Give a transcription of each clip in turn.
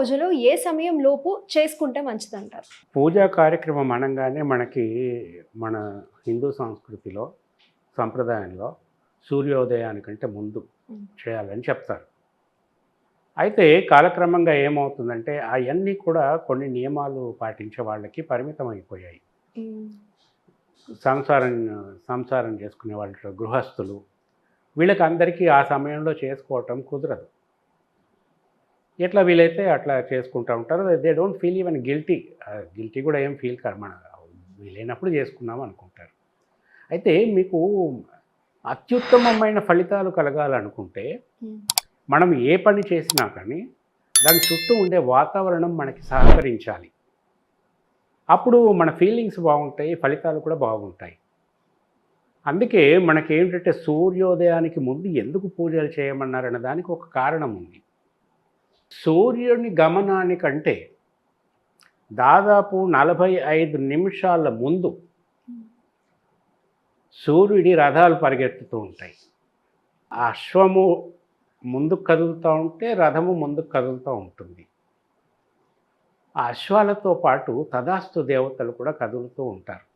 పూజలు ఏ సమయం లోపు చేసుకుంటే మంచిదంటారు? పూజా కార్యక్రమం అనగానే మనకి మన హిందూ సంస్కృతిలో సంప్రదాయంలో సూర్యోదయానికంటే ముందు. చేయాలని చెప్తారు. అయితే కాలక్రమంగా ఏమవుతుందంటే అవన్నీ కూడా కొన్ని నియమాలు పాటించే వాళ్ళకి పరిమితం అయిపోయాయి సంసారం సంసారం చేసుకునే వాళ్ళు గృహస్థులు వీళ్ళకి అందరికీ ఆ సమయంలో చేసుకోవటం కుదరదు. ఎట్లా వీలైతే అట్లా చేసుకుంటూ ఉంటారు. They don't feel even guilty guilty కూడా ఏం ఫీల్ కాదు. మన వీలైనప్పుడు చేసుకున్నాం అనుకుంటారు. అయితే మీకు అత్యుత్తమమైన ఫలితాలు కలగాలనుకుంటే మనం ఏ పని చేసినా కానీ దాని చుట్టూ ఉండే వాతావరణం మనకి సహకరించాలి. అప్పుడు మన ఫీలింగ్స్ బాగుంటాయి ఫలితాలు కూడా బాగుంటాయి. అందుకే మనకి ఏంటంటే సూర్యోదయానికి ముందు ఎందుకు పూజలు చేయమన్నారన్న దానికి ఒక కారణం ఉంది. సూర్యుని గమనానికంటే దాదాపు నలభై ఐదు నిమిషాల ముందు సూర్యుడి రథాలు పరిగెత్తుతూ ఉంటాయి. అశ్వము ముందుకు కదులుతూ ఉంటే రథము ముందుకు కదులుతూ ఉంటుంది. ఆ అశ్వాలతో పాటు తదాస్తు దేవతలు కూడా కదులుతూ ఉంటారు.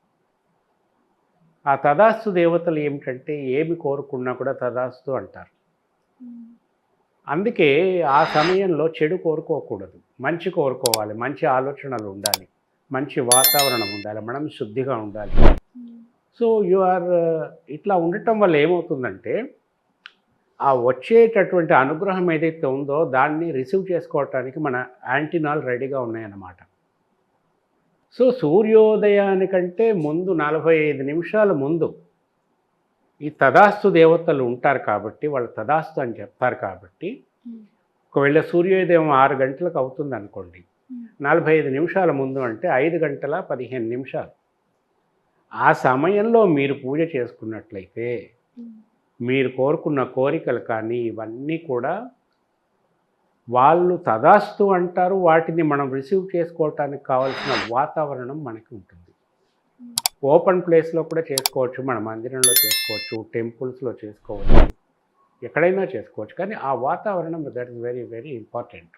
ఆ తదాస్తు దేవతలు ఏమిటంటే ఏమి కోరుకున్నా కూడా తదాస్తు అంటారు. అందుకే ఆ సమయంలో చెడు కోరుకోకూడదు. మంచి కోరుకోవాలి. మంచి ఆలోచనలు ఉండాలి. మంచి వాతావరణం ఉండాలి. మనం శుద్ధిగా ఉండాలి. సో యు ఆర్ ఇట్లా ఉండటం వల్ల ఏమవుతుందంటే ఆ వచ్చేటటువంటి అనుగ్రహం ఏదైతే ఉందో దాన్ని రిసీవ్ చేసుకోవటానికి మన యాంటీనాలు రెడీగా ఉన్నాయన్నమాట. సో సూర్యోదయానికంటే ముందు నలభై ఐదు నిమిషాల ముందు ఈ తదాస్తు దేవతలు ఉంటారు కాబట్టి వాళ్ళు తదాస్తు అని చెప్తారు కాబట్టి ఒకవేళ సూర్యోదయం ఆరు గంటలకు అవుతుంది అనుకోండి నలభై ఐదు నిమిషాల ముందు అంటే ఐదు గంటల పదిహేను నిమిషాలు. ఆ సమయంలో మీరు పూజ చేసుకున్నట్లయితే మీరు కోరుకున్న కోరికలు కానీ ఇవన్నీ కూడా వాళ్ళు తదాస్తు అంటారు వాటిని మనం రిసీవ్ చేసుకోవటానికి కావాల్సిన వాతావరణం మనకి ఉంటుంది. ఓపెన్ ప్లేస్లో కూడా చేసుకోవచ్చు మన మందిరంలో చేసుకోవచ్చు టెంపుల్స్లో చేసుకోవచ్చు ఎక్కడైనా చేసుకోవచ్చు. కానీ ఆ వాతావరణం that is very very important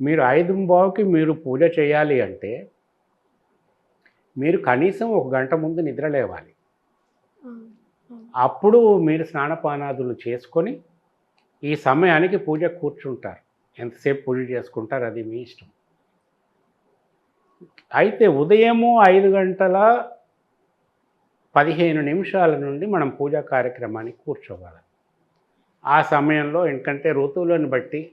మీరు ఐదు బావుకి మీరు పూజ చేయాలి అంటే మీరు కనీసం ఒక గంట ముందు నిద్ర లేవాలి. అప్పుడు మీరు స్నానపానాదులు చేసుకొని ఈ సమయానికి పూజ కూర్చుంటారు. ఎంతసేపు పూజ చేసుకుంటారు అది మీ ఇష్టం. అయితే ఉదయము ఐదు గంటల పదిహేను నిమిషాల నుండి మనం పూజా కార్యక్రమానికి కూర్చోవాలి. ఆ సమయంలో ఎందుకంటే ఋతువులను బట్టి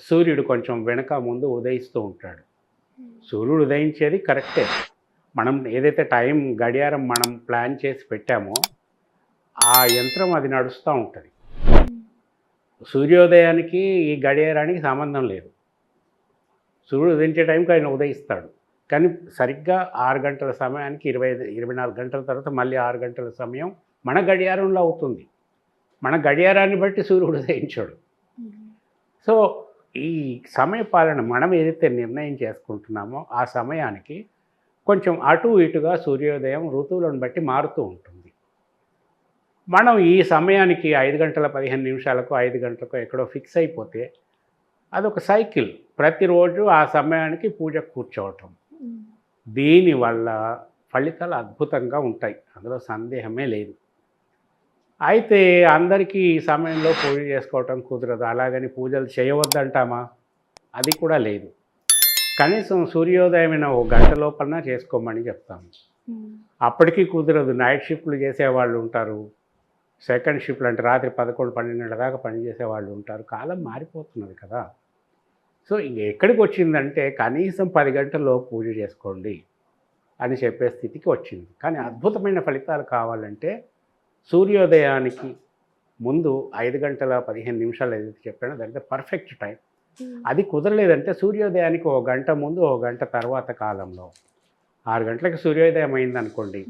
సూర్యుడు కొంచెం వెనక ముందు ఉదయిస్తూ ఉంటాడు. సూర్యుడు ఉదయించేది కరెక్టే. మనం ఏదైతే టైం గడియారం మనం ప్లాన్ చేసి పెట్టామో ఆ యంత్రం అది నడుస్తూ ఉంటుంది. సూర్యోదయానికి ఈ గడియారానికి సంబంధం లేదు. సూర్యుడు ఉదయించే టైంకి ఆయన ఉదయిస్తాడు. కానీ సరిగ్గా ఆరు గంటల సమయానికి ఇరవై ఐదు ఇరవై నాలుగు గంటల తర్వాత మళ్ళీ ఆరు గంటల సమయం మన గడియారంలో అవుతుంది. మన గడియారాన్ని బట్టి సూర్యుడు ఉదయించాడు. సో ఈ సమయ పాలన మనం ఏదైతే నిర్ణయం చేసుకుంటున్నామో ఆ సమయానికి కొంచెం అటు ఇటుగా సూర్యోదయం ఋతువులను బట్టి మారుతూ ఉంటుంది. మనం ఈ సమయానికి ఐదు గంటల పదిహేను నిమిషాలకు ఐదు గంటలకు ఎక్కడో ఫిక్స్ అయిపోతే అదొక సైకిల్. ప్రతిరోజు ఆ సమయానికి పూజ కూర్చోవటం. దీనివల్ల ఫలితాలు అద్భుతంగా ఉంటాయి. అందులో సందేహమే లేదు. అయితే అందరికీ ఈ సమయంలో పూజ చేసుకోవటం కుదరదు. అలాగని పూజలు చేయవద్దంటామా? అది కూడా లేదు. కనీసం సూర్యోదయమైన ఒక గంట లోపలన చేసుకోమని చెప్తాము. అప్పటికీ కుదరదు. నైట్ షిఫ్ట్లు చేసేవాళ్ళు ఉంటారు. సెకండ్ షిఫ్ట్లు అంటే రాత్రి పదకొండు పన్నెండు దాకా పనిచేసే వాళ్ళు ఉంటారు. కాలం మారిపోతున్నది కదా. సో ఇంక ఎక్కడికి వచ్చిందంటే కనీసం పది గంటల్లో పూజ చేసుకోండి అని చెప్పే స్థితికి వచ్చింది. కానీ అద్భుతమైన ఫలితాలు కావాలంటే సూర్యోదయానికి ముందు ఐదు గంటల పదిహేను నిమిషాలు ఏదైతే చెప్పానో దానికి పర్ఫెక్ట్ టైం. అది కుదరలేదంటే సూర్యోదయానికి ఒక గంట ముందు ఒక గంట తర్వాత కాలంలో. ఆరు గంటలకు సూర్యోదయం అయిందనుకోండి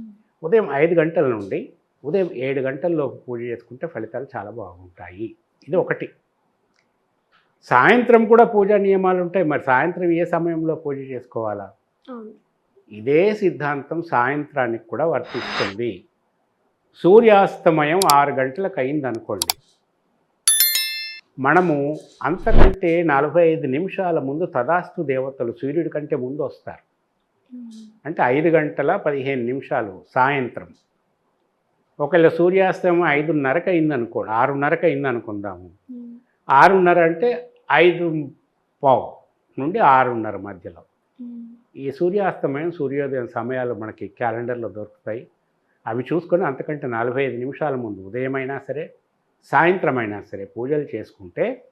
ఉదయం ఐదు గంటల నుండి ఉదయం ఏడు గంటల్లో పూజ చేసుకుంటే ఫలితాలు చాలా బాగుంటాయి. ఇది ఒకటి. సాయంత్రం కూడా పూజా నియమాలు ఉంటాయి. మరి సాయంత్రం ఏ సమయంలో పూజ చేసుకోవాలా? ఇదే సిద్ధాంతం సాయంత్రానికి కూడా వర్తిస్తుంది. సూర్యాస్తమయం ఆరు గంటలకు అయింది అనుకోండి మనము అంతకంటే నలభై ఐదు నిమిషాల ముందు తదాస్తు దేవతలు సూర్యుడి కంటే ముందు వస్తారు. అంటే ఐదు గంటల పదిహేను నిమిషాలు సాయంత్రం. ఒకవేళ సూర్యాస్తమయం ఐదున్నరకు అయిందనుకో ఆరున్నరకు అయిందనుకుందాము ఆరున్నర అంటే ఐదు పావు నుండి ఆరున్నర మధ్యలో. ఈ సూర్యాస్తమయం సూర్యోదయం సమయాలు మనకి క్యాలెండర్లో దొరుకుతాయి. అవి చూసుకొని అంతకంటే నలభై ఐదు నిమిషాల ముందు ఉదయమైనా సరే సాయంత్రం అయినా సరే పూజలు చేసుకుంటే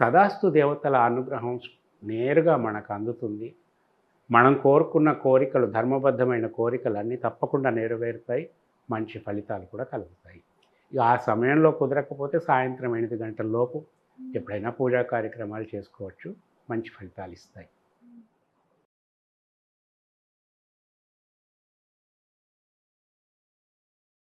తదాస్తు దేవతల అనుగ్రహం నేరుగా మనకు అందుతుంది. మనం కోరుకున్న కోరికలు ధర్మబద్ధమైన కోరికలు అన్నీ తప్పకుండా నెరవేరుతాయి. మంచి ఫలితాలు కూడా కలుగుతాయి. ఆ సమయంలో కుదరకపోతే సాయంత్రం ఎనిమిది గంటల లోపు ఎప్పుడైనా పూజా కార్యక్రమాలు చేసుకోవచ్చు. మంచి ఫలితాలు ఇస్తాయి.